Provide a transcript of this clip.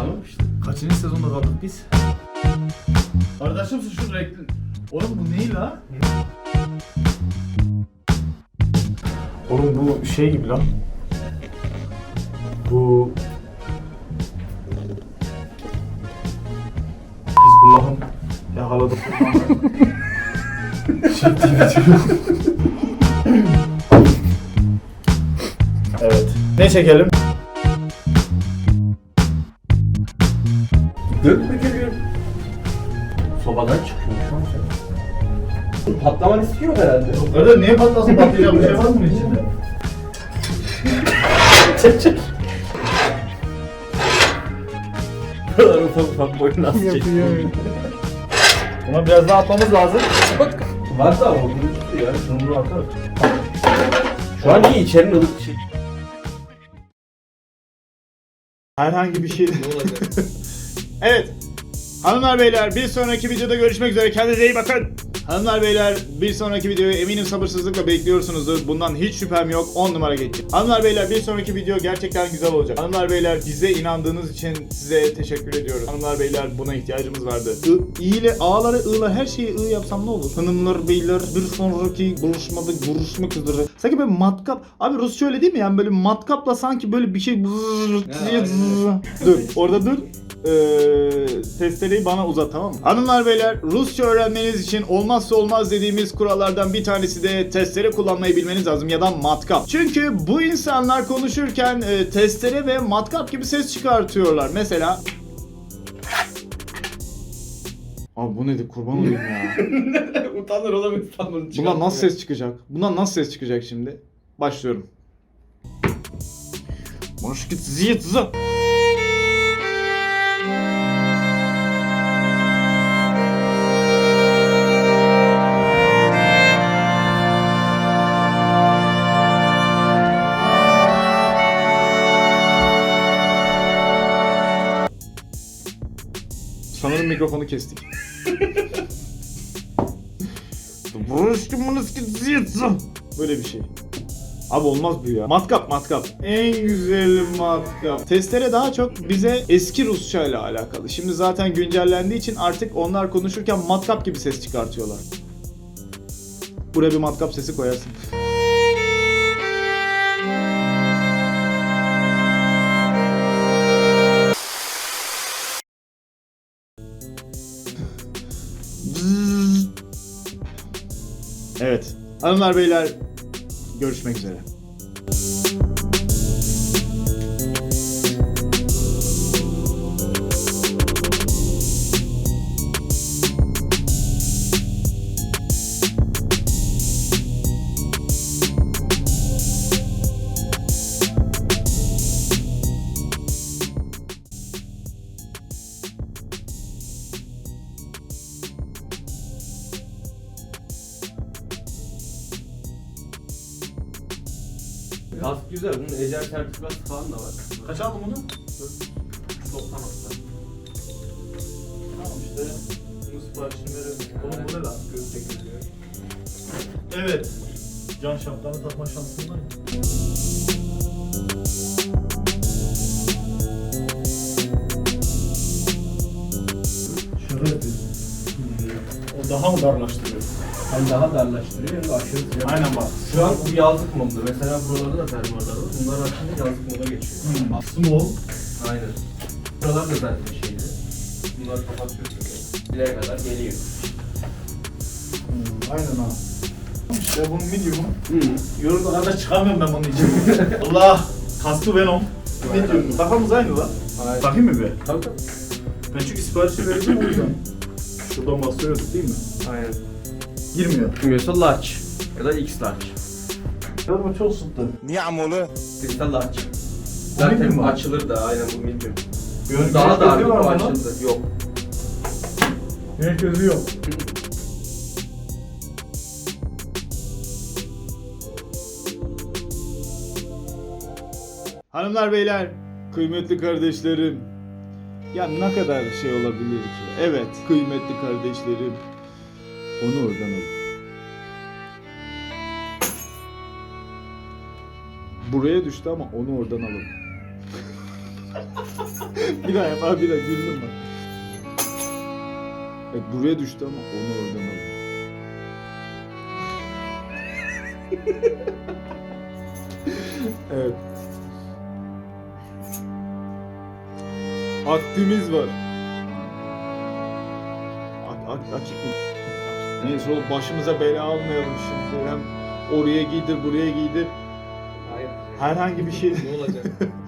Tamam işte. Kaçıncı sezonda kaldık biz? Kardeşim şu reklam... Oğlum bu ne la? Oğlum bu şey gibi lan. Bu... Biz Allah'ım yakaladık. Şimdi video. evet. Ne çekelim? Dökme geliyor. Sobadan çıkıyor şu an sen. Patlaman istiyor herhalde. Öyle niye patlasın patlayacak bir şey var mı içinde? çek çek. Buralar ufak ufak boyu nasıl çekiyor? Buna biraz daha atmamız lazım. Bak. Var da o ya. Şunu bunu. Şu an iyi içerinin ılık şey. Herhangi bir şey. Ne olacak? Evet. Hanımlar beyler bir sonraki videoda görüşmek üzere. Kendinize iyi bakın. Hanımlar beyler bir sonraki videoyu eminim sabırsızlıkla bekliyorsunuzdur. Bundan hiç şüphem yok. 10 numara geçecek. Hanımlar beyler bir sonraki video gerçekten güzel olacak. Hanımlar beyler bize inandığınız için size teşekkür ediyoruz. Hanımlar beyler buna ihtiyacımız vardı. I, i ile A'ları I'la her şeyi I yapsam ne olur? Hanımlar beyler bir sonraki buluşmada görüşmek üzere. Sanki böyle matkap. Abi Rusça öyle değil mi? Yani böyle matkapla sanki böyle bir şey Dur orada dur. Ee, testereyi bana uzat tamam mı? Hanımlar beyler Rusça öğrenmeniz için olmazsa olmaz dediğimiz kurallardan bir tanesi de testere kullanmayı bilmeniz lazım ya da matkap. Çünkü bu insanlar konuşurken e, testere ve matkap gibi ses çıkartıyorlar. Mesela Abi bu nedir kurban olayım ya. Utanır oğlum İstanbul'un Bundan nasıl ses çıkacak? Bundan nasıl ses çıkacak şimdi? Başlıyorum. Boş git mikrofonu kestik. Böyle bir şey. Abi olmaz bu ya. Matkap matkap. En güzel matkap. Testere daha çok bize eski Rusça ile alakalı. Şimdi zaten güncellendiği için artık onlar konuşurken matkap gibi ses çıkartıyorlar. Buraya bir matkap sesi koyarsın. Evet. Hanımlar beyler görüşmek üzere. Kask güzel. Bunun ecel sertifikası falan da var. Kaç aldın bunu? 90 hatta. Tamam işte. Bunun siparişini verelim. Oğlum bu ne lan? Göz çekiliyor. Evet. Can şapkanı takma şansın var mı? Şöyle yapıyorsun. O daha mı darlaştırıyor? Hem daha darlaştırıyor hem de aşırı sıcak. Aynen bak. Şu an bu yazlık modda. Mesela buralarda da fermuarlar var. Bunlar açınca yazlık moda geçiyor. Hmm. Small. Aynen. Buralar da zaten şeydi. Bunları kapatıyorsun. Bileğe kadar geliyor. Hmm, aynen ha. İşte bunun medium'u. Hı. Yoruldu kadar çıkamıyorum ben bunun için. Allah! Kastı Venom. Medium. Kafamız aynı lan. Aynen. Bakayım mı bir? Tabii tabii. Ben çünkü siparişi vereceğim o yüzden. Şuradan bastırıyorduk değil mi? Aynen. Girmiyor. Bilmiyorsa large ya da X large. Yarım çok sıktı. Kristal large. Bu Zaten medium mu? açılır da aynen bu medium. Güvenlik Daha gözü da var mı lan? açıldı. Yok. Güvenlik gözü yok. Hanımlar beyler, kıymetli kardeşlerim. Ya ne kadar şey olabilir ki? Evet, kıymetli kardeşlerim. Onu oradan al. Buraya düştü ama onu oradan alın. bir daha yap abi bir daha güldüm bak. Evet buraya düştü ama onu oradan alın. evet. Vaktimiz var. A- a- açık mı? Neyse oğlum başımıza bela almayalım şimdi. Hem oraya giydir buraya giydir. Hayır. Herhangi bir şey. Ne olacak?